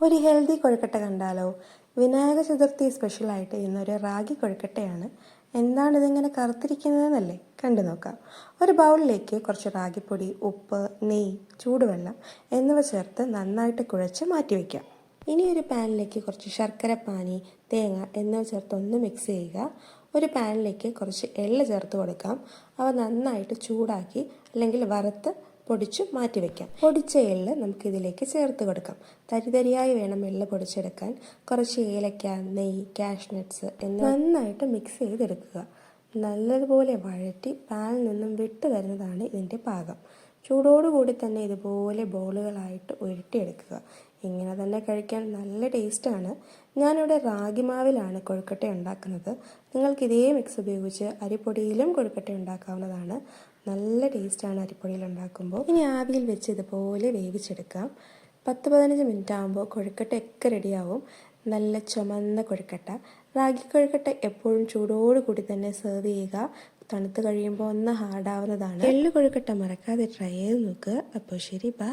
ഒരു ഹെൽത്തി കൊഴുക്കട്ട കണ്ടാലോ? വിനായക ചതുർത്ഥി സ്പെഷ്യലായിട്ട് ഇന്നൊരു റാഗി കൊഴുക്കട്ടയാണ്. എന്താണ് ഇതിങ്ങനെ കറുത്തിരിക്കുന്നതെന്നല്ലേ? കണ്ടു നോക്കാം. ഒരു ബൗളിലേക്ക് കുറച്ച് റാഗിപ്പൊടി ഉപ്പ് നെയ് ചൂടുവെള്ളം എന്നിവ ചേർത്ത് നന്നായിട്ട് കുഴച്ച് മാറ്റി വയ്ക്കാം ഇനി ഒരു പാനിലേക്ക് കുറച്ച് ശർക്കര പാനി തേങ്ങ എന്നിവ ചേർത്ത് ഒന്ന് മിക്സ് ചെയ്യുക. ഒരു പാനിലേക്ക് കുറച്ച് എള്ള് ചേർത്ത് കൊടുക്കാം. അവ നന്നായിട്ട് ചൂടാക്കി അല്ലെങ്കിൽ വറുത്ത് പൊടിച്ച് മാറ്റി വെക്കാം. പൊടിച്ച എള്ള് നമുക്ക് ഇതിലേക്ക് ചേർത്ത് കൊടുക്കാം. തരിതരിയായി വേണം എള്ള് പൊടിച്ചെടുക്കാൻ. കുറച്ച് ഏലക്ക നെയ്യ് കാഷ്നട്ട്സ് എന്നിവ നന്നായിട്ട് മിക്സ് ചെയ്തെടുക്കുക. നല്ലതുപോലെ വഴറ്റി പാനിൽ നിന്നും വിട്ടു വരുന്നതാണ് ഇതിന്റെ പാകം. ചൂടോടുകൂടി തന്നെ ഇതുപോലെ ബോളുകളായിട്ട് ഉരുട്ടിയെടുക്കുക. ഇങ്ങനെ തന്നെ കഴിക്കാൻ നല്ല ടേസ്റ്റാണ്. ഞാനിവിടെ റാഗിമാവിലാണ് കൊഴുക്കട്ട ഉണ്ടാക്കുന്നത്. നിങ്ങൾക്ക് ഇതേ മിക്സ് ഉപയോഗിച്ച് അരിപ്പൊടിയിലും കൊഴുക്കട്ട ഉണ്ടാക്കാവുന്നതാണ്. നല്ല ടേസ്റ്റാണ് അരിപ്പൊടിയിൽ ഉണ്ടാക്കുമ്പോൾ. ഇനി ആവിയിൽ വെച്ച് ഇതുപോലെ വേവിച്ചെടുക്കാം. പത്ത് പതിനഞ്ച് മിനിറ്റ് ആകുമ്പോൾ കൊഴുക്കട്ടയൊക്കെ റെഡിയാവും നല്ല ചുമന്ന കൊഴുക്കട്ട. റാഗി കൊഴുക്കട്ട എപ്പോഴും ചൂടോടുകൂടി തന്നെ സെർവ് ചെയ്യുക. തണുത്ത് കഴിയുമ്പോൾ ഒന്ന് ഹാർഡാവുന്നതാണ്. എള്ളു കൊഴുക്കട്ട മറക്കാതെ ട്രൈ ചെയ്ത് നോക്കുക അപ്പോൾ ശരി ബൈ